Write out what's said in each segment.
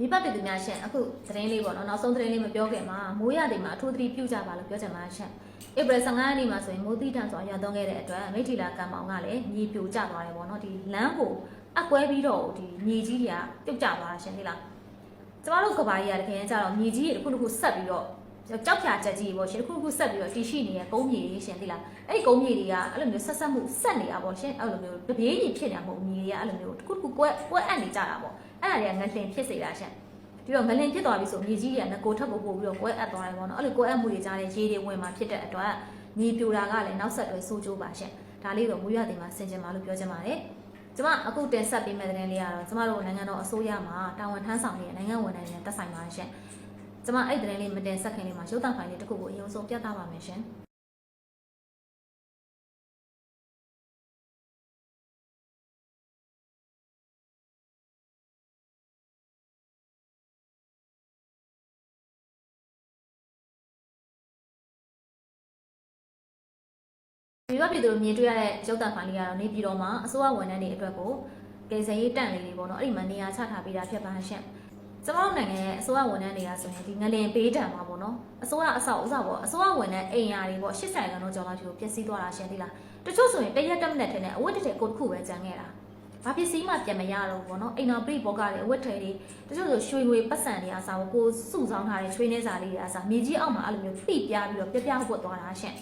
မိဘပြည်သူများရှင်အခုသတင်းလေးပေါ့နော်နောက်ဆုံးသတင်းလေးမပြောခင်မှာမိုးရတဲ့မှာအထူးသတိပြုကြပါလို့ပြောချင်ပါရှင်ဧပြီ15ရက်နေ့မှာဆိုရင်မိုးတိတန်စွာရွာသွန်းခဲ့တဲ့အတွက်မိထီလာကံမောင်ကလည်းမြေပြိုကျသွားတယ်ပေါ့နော်ဒီလမ်းကိုအကွဲပြီးတော့ဒီမြေကြီးတွေကပြုတ်ကျသွားတာရှင်ဒီလားကျမတို့ကဘာကြီးကတကယ်ကြတော့မြေကြီးတွေတစ်ခုတစ်ခုဆက်ပြီးတော့ကြောက်ဖြာချက်ကြီးပေါ့ရှင်တစ်ခုတစ်ခုဆက်ပြီးတော့တီရှိနေတဲ့ကုန်းမြေတွေရှင်ဒီလားအဲ့ဒီကုန်းမြေတွေကအဲ့လိုမျိုးဆက်ဆက်မှုဆက်နေတာပေါ့ရှင်အဲ့လိုမျိုးတပြေးကြီးဖြစ်နေတာမဟုတ်မြေတွေကအဲ့လိုမျိုးတစ်ခုတစ်ခုကွဲကွဲအပ်နေကြတာပေါ့ အဲ့ဒါတွေကငလင်ဖြစ်စေတာရှင်ဒီတော့ငလင်ဖြစ်သွားပြီဆိုမြေကြီးတွေကငကိုထပ်ကိုပို့ပြီးတော့ကွဲအပ်သွားတယ်ပေါ့နော်အဲ့လိုကွဲအပ်မှုတွေကြားတဲ့ရေတွေဝင်มาဖြစ်တဲ့အတွက်မြေပြိုတာကလည်းနောက်ဆက်တွဲဆိုးကျိုးပါရှင်ဒါလေးတော့မူရတင်မှာဆင်ကျင်ပါလို့ပြောချင်ပါတယ်ကျမအခုတင်ဆက်ပေးမယ့်သတင်းလေးကတော့ကျမတို့နိုင်ငံတော်အစိုးရမှာတာဝန်ထမ်းဆောင်နေတဲ့နိုင်ငံဝန်ထမ်းတွေနဲ့တက်ဆိုင်ပါရှင်ကျမအဲ့သတင်းလေးမတင်ဆက်ခင်လေးမှာရုပ်သံဖိုင်လေးတစ်ခုကိုအရင်ဆုံးပြသပါမယ်ရှင် ဒီဘက်ပြည်သူတို့မြင်တွေ့ရတဲ့ရုပ်သံဖိုင်လေးကတော့နေပြည်တော်မှာအစိုးရဝန်ထမ်းတွေအတွက်ကိုကယ်ဆယ်ရေးတန့်လေးတွေပေါ့နော်အဲ့ဒီမှာနေရာချထားပေးတာဖြစ်ပါရှင့်ကျမတို့နိုင်ငံရဲ့အစိုးရဝန်ထမ်းတွေကဆိုရင်ဒီငလင်ပေးတံမှာပေါ့နော်အစိုးရအဆောက်ဥစားပေါ့အစိုးရဝန်ထမ်းအိမ်ယာတွေပေါ့80ခန်းတော့ကျော်လောက်ထိကိုပျက်စီးသွားတာရှင့်ဒီလားတချို့ဆိုရင်တရက်တက်မနဲ့ထင်တဲ့အဝတ်တစ်ထည်ကိုတစ်ခုပဲကျန်ခဲ့တာဘာပစ္စည်းမှပြန်မရတော့ဘူးပေါ့နော်အိမ်တော်ပြိဘောကတွေအဝတ်ထည်တွေတချို့ဆိုရွှေငွေပတ်စံတွေအစားကိုစုဆောင်းထားတဲ့ချွေးနေစာလေးတွေအစားမြေကြီးအောက်မှာအဲ့လိုမျိုးဖိပြားပြီးတော့ပြပြဝတ်သွားတာရှင့်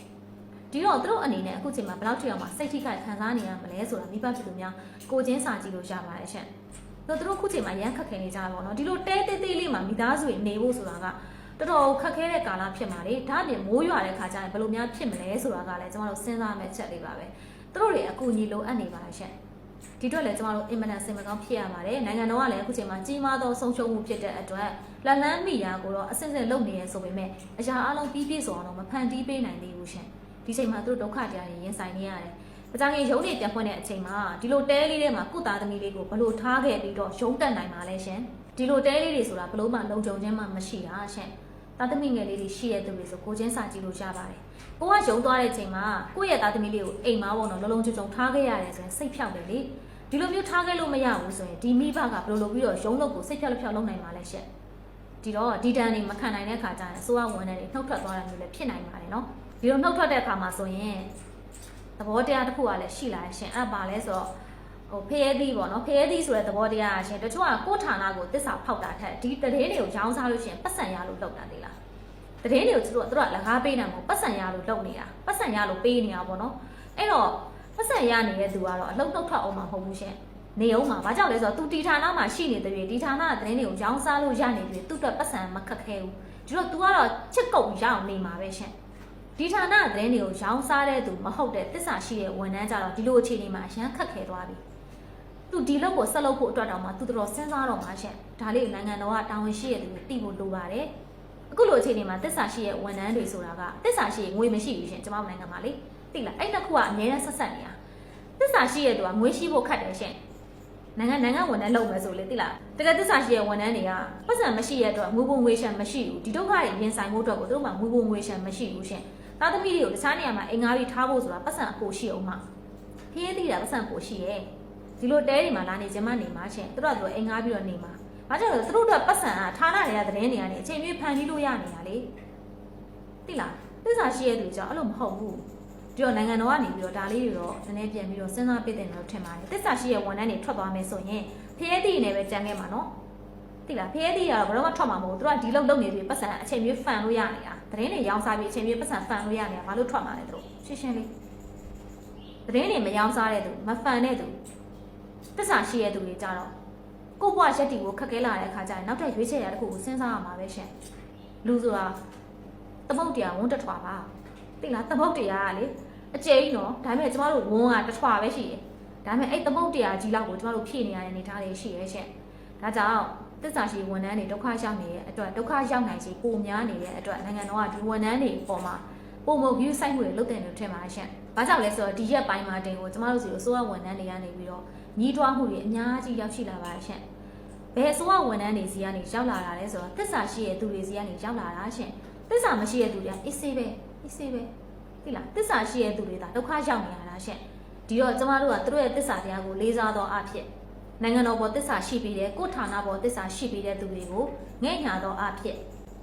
ဒီတော့သူတို့အနေနဲ့အခုချိန်မှာဘယ်လောက်ထိအောင်မှစိတ်ထိခိုက်ခံစားနေရမလဲဆိုတာမိဘဖြစ်သူများကိုချင်းစာကြည့်လို့ရပါတယ်ရှင့်။တော့သူတို့အခုချိန်မှာရမ်းခက်ခဲနေကြတာပေါ့နော်။ဒီလိုတဲတဲသေးလေးမှာမိသားစုတွေနေဖို့ဆိုတာကတော်တော်ခက်ခဲတဲ့ကာလဖြစ်မှာလေ။ဒါအပြင်မိုးရွာတဲ့ခါကျရင်ဘယ်လိုများဖြစ်မလဲဆိုတာကလည်းကျမတို့စဉ်းစားမယ့်ချက်လေးပါပဲ။သူတို့တွေအကူအညီလိုအပ်နေပါတယ်ရှင့်။ဒီတော့လည်းကျမတို့အင်မတန်စင်မကောင်းဖြစ်ရပါတယ်။နိုင်ငံတော်ကလည်းအခုချိန်မှာကြီးမားသောဆုံးရှုံးမှုဖြစ်တဲ့အတွက်လက်လန်းမိရာကိုတော့အစစ်စစ်လုပ်နေရဆိုပေမဲ့အရာအလုံးပြီးပြည့်စုံအောင်တော့မဖန်တီးပေးနိုင်သေးဘူးရှင်။ ဒီချိန်မှာသူတို့ဒုက္ခတရားတွေရင်ဆိုင်နေရတယ်။အကြမ်းကြီးရုံးနေပြန်ဖွင့်တဲ့အချိန်မှာဒီလိုတဲလေးထဲမှာကုသားသမီးလေးကိုဘလို့ထားခဲ့ပြီးတော့ရုံးတက်နိုင်ပါလဲရှင်။ဒီလိုတဲလေးတွေဆိုတာဘလို့မှလုံခြုံခြင်းမှမရှိတာရှင်။သားသမီးငယ်လေးတွေရှိရတဲ့သူတွေဆိုကိုချင်းစာကြည့်လို့ရပါတယ်။ကိုကရုံးသွားတဲ့အချိန်မှာကိုယ့်ရဲ့သားသမီးလေးကိုအိမ်မှာပေါ့နော်လုံလုံချုံချုံထားခဲ့ရတယ်ဆိုရင်စိတ်ဖြောက်တယ်လေ။ဒီလိုမျိုးထားခဲ့လို့မရဘူးဆိုရင်ဒီမိဘကဘယ်လိုလုပ်ပြီးတော့ရုံးလုပ်ကိုစိတ်ဖြောက်လက်ဖြောက်လုပ်နိုင်ပါလဲရှင်။ဒီတော့ဒီတန်တွေမခံနိုင်တဲ့ခါကျရင်အစိုးရဝန်ထမ်းတွေနှုတ်ထွက်သွားတာမျိုးလည်းဖြစ်နိုင်ပါတယ်နော်။ ဒီလိုနှုတ်ထွက်တဲ့အခါမှာဆိုရင်သဘောတရားတစ်ခုကလည်းရှိလာရှင်အဲ့ပါလဲဆိုတော့ဟိုဖရဲသီးပေါ့နော်ဖရဲသီးဆိုတဲ့သဘောတရားကရှင်တချို့ကကိုယ့်ဌာနကိုတစ္ဆာဖောက်တာထက်ဒီတရေတွေကိုရောင်းစားလို့ရှင်ပတ်စံရလို့လောက်တာသေးလားတရေတွေကိုသူတို့သူတို့ကလကားပေးနေမှာပတ်စံရလို့လောက်နေတာပတ်စံရလို့ပေးနေတာပေါ့နော်အဲ့တော့ပတ်စံရနေတဲ့သူကတော့အလုံးတော့ထွက်အောင်မှာမဟုတ်ဘူးရှင်နေအောင်မှာဘာကြောင့်လဲဆိုတော့သူတီဌာနမှာရှိနေတဲ့တွေဒီဌာနကသတင်းတွေကိုရောင်းစားလို့ရနေပြီသူ့အတွက်ပတ်စံမခက်ခဲဘူးဒီတော့ तू ကတော့ချစ်ကုတ်ရအောင်နေမှာပဲရှင် ဒီဌာနသတင်းတွေကိုရောင်းစားတဲ့သူမဟုတ်တဲ့တစ္ဆာရှိတဲ့ဝန်ထမ်းကြတော့ဒီလိုအခြေအနေမှာအရန်ခက်ခဲသွားပြီသူဒီလောက်ကိုဆက်လုပ်ဖို့အတွက်တောင်မှသူတော်စဉ်းစားတော့မှာရှင်ဒါလေးနိုင်ငံတော်ကတာဝန်ရှိတဲ့သူတွေသိဖို့လိုပါတယ်အခုလိုအခြေအနေမှာတစ္ဆာရှိတဲ့ဝန်ထမ်းတွေဆိုတာကတစ္ဆာရှိရင်ငွေမရှိဘူးရှင်ကျွန်မတို့နိုင်ငံမှာလေသိလားအဲ့နှစ်ခုကအများနဲ့ဆက်ဆက်နေတာတစ္ဆာရှိတဲ့သူကငွေရှိဖို့ခက်တယ်ရှင်နိုင်ငံနိုင်ငံဝန်ထမ်းလုပ်မယ်ဆိုလေတိလားတကယ်သစ္စာရှိတဲ့ဝန်ထမ်းတွေကပတ်စံမရှိရတဲ့အတွက်ငွေပုံငွေရှံမရှိဘူးဒီဒုက္ခတွေရင်ဆိုင်ဖို့အတွက်ကိုသူတို့မှငွေပုံငွေရှံမရှိဘူးရှင် သားသမီးတွေကိုတခြားနေရာမှာအင်္ဂါပြီးထားဖို့ဆိုတာပတ်စံအပိုရှိအောင်မှဖျေးသီးတာပတ်စံပိုရှိရဲ့ဒီလိုတဲတွေမှာလာနေခြင်းမနေမှာရှင်သူတို့ကသူအင်္ဂါပြီးတော့နေမှာဘာကြောင့်လဲသူတို့အတွက်ပတ်စံကဌာနတွေကသတင်းတွေကနေအချိန်ပြည့်ဖန်ပြီးလို့ရနေတာလေတိလားသစ္စာရှိတဲ့သူကြောင့်အဲ့လိုမဟုတ်ဘူးဒီတော့နိုင်ငံတော်ကနေပြီးတော့ဒါလေးတွေတော့နည်းနည်းပြန်ပြီးတော့စဉ်းစားပေးတယ်လို့ထင်ပါတယ်။တစ္ဆာရှိရဲ့ဝန်ထမ်းတွေထွက်သွားမယ်ဆိုရင်ဖျဲသီးနဲ့ပဲကြံခဲ့မှာနော်။သိလားဖျဲသီးကတော့ဘယ်တော့မှထွက်မှာမဟုတ်ဘူး။သူကဒီလောက်လုပ်နေပြီပတ်စံအချိန်မျိုးဖန်လို့ရနေတာ။ သတင်းတွေရောင်းစားပြီးအချိန်မျိုးပတ်စံဖန်လို့ရနေတာဘာလို့ထွက်မှာလဲသူတို့ရှင်းရှင်းလေး။သတင်းတွေမရောင်းစားတဲ့သူမဖန်တဲ့သူတစ္ဆာရှိရဲ့သူတွေကြတော့ကိုယ့်ဘဝရက်တီကိုခက်ခဲလာတဲ့အခါကျရင်နောက်ထပ်ရွေးချယ်ရတဲ့ခုကိုစဉ်းစားရမှာပဲရှင်။လူဆိုတာသမုတ်တရားဝန်းတထွာပါ။သိလားသမုတ်တရားကလေအကျဲကြီးနော်ဒါပေမဲ့ကျမတို့ဝန်းကတစ်ထွာပဲရှိတယ်ဒါပေမဲ့အဲ့သမုတ်တရားကြီးလောက်ကိုကျမတို့ဖြည့်နေရတဲ့အနေအထားတွေရှိရဲရှင့်ဒါကြောင့် သစ္စာရှိဝန်ထမ်းတွေဒုက္ခရောက်နေတဲ့အတွက်ဒုက္ခရောက်နိုင်စီပုံများနေတဲ့အတွက်နိုင်ငံတော်ကဒီဝန်ထမ်းတွေအပေါ်မှာပုံမ view စိုက်မှုတွေလုပ်တယ်လို့ထင်ပါရှင့်ဘာကြောင့်လဲဆိုတော့ဒီရက်ပိုင်းမှာတင်ကိုကျမတို့စီအစိုးရဝန်ထမ်းတွေကနေပြီးတော့ညီးတွားမှုတွေအများကြီးရောက်ရှိလာပါရှင့်ဘယ်အစိုးရဝန်ထမ်းတွေစီကနေရောက်လာတာလဲဆိုတော့သစ္စာရှိတဲ့သူတွေစီကနေရောက်လာတာရှင့်သစ္စာမရှိတဲ့သူတွေကအေးဆေးပဲအေးဆေးပဲသိလားတစ္ဆာရှိတဲ့သူတွေဒါဒုက္ခရောက်နေရတာရှင့်ဒီတော့ကျမတို့ကသူတို့ရဲ့တစ္ဆာတရားကိုလေးစားတော့အဖြစ် နိုင်ငံတော်ပေါ်တစ္ဆာရှိပြီးတဲ့ကိုယ့်ဌာနပေါ်တစ္ဆာရှိပြီးတဲ့သူတွေကိုငဲ့ညာသောအဖြစ်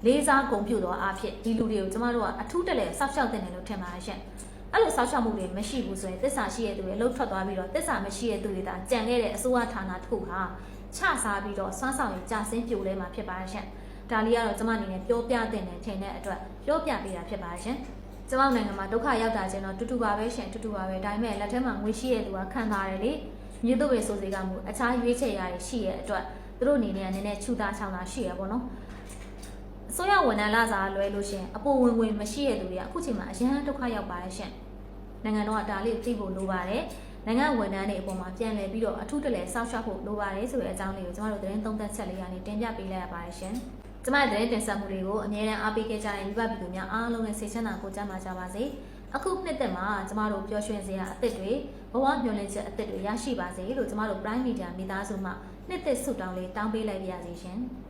လေးစားဂုဏ်ပြုသောအဖြစ်ဒီလူတွေကိုကျမတို့ကအထူးတလဲစောက်ရှောက်တင်တယ်လို့ထင်ပါတယ်ရှင်အဲ့လိုစောက်ရှောက်မှုတွေမရှိဘူးဆိုရင်တစ္ဆာရှိတဲ့သူတွေလှုပ်ထွက်သွားပြီးတော့တစ္ဆာမရှိတဲ့သူတွေဒါကြံခဲ့တဲ့အစိုးရဌာနတစ်ခုဟာချစားပြီးတော့စွမ်းဆောင်ရည်ကြာဆင်းပြိုလဲမှာဖြစ်ပါတယ်ရှင်ဒါလေးကတော့ကျမအနေနဲ့ပြောပြတင်တယ်ထင်တဲ့အတွက်ပြောပြပေးတာဖြစ်ပါတယ်ရှင်ကျမတို့နိုင်ငံမှာဒုက္ခရောက်တာချင်းတော့တူတူပါပဲရှင်တူတူပါပဲဒါပေမဲ့လက်ထဲမှာငွေရှိရဲ့သူကခံစားရတယ်လေ မြေတို့ပဲဆိုစေကမူအခြားရွေးချယ်ရတွေရှိရဲ့အတွက်သူတို့အနေနဲ့ကနည်းနည်းချူတာချောင်းတာရှိရပေါ့နော်အစိုးရဝန်ထမ်းလာစားလွဲလို့ရှင်အပေါ်ဝင်ဝင်မရှိရဲ့သူတွေကအခုချိန်မှာအရန်ဒုက္ခရောက်ပါတယ်ရှင်နိုင်ငံတော်ကဒါလေးကိုသိဖို့လိုပါတယ်နိုင်ငံဝန်ထမ်းတွေအပေါ်မှာပြန်လည်ပြီးတော့အထူးတလဲစောက်ရှောက်ဖို့လိုပါတယ်ဆိုတဲ့အကြောင်းလေးကိုကျမတို့သတင်းသုံးသပ်ချက်လေးကနေတင်ပြပေးလိုက်ရပါတယ်ရှင်ကျမရဲ့သတင်းတင်ဆက်မှုတွေကိုအမြဲတမ်းအားပေးခဲ့ကြတဲ့မိဘပြည်သူများအားလုံးနဲ့စိတ်ချမ်းသာကိုကြမ်းပါကြပါစေ။ အခုနှစ်သက်မှာကျမတို့ပျော်ရွှင်စရာအသစ်တွေဘဝမျှော်လင့်ချက်အသစ်တွေရရှိပါစေလို့ကျမတို့ Prime Media မိသားစုမှနှစ်သက်ဆုတောင်းလေးတောင်းပေးလိုက်ပါရစေရှင်။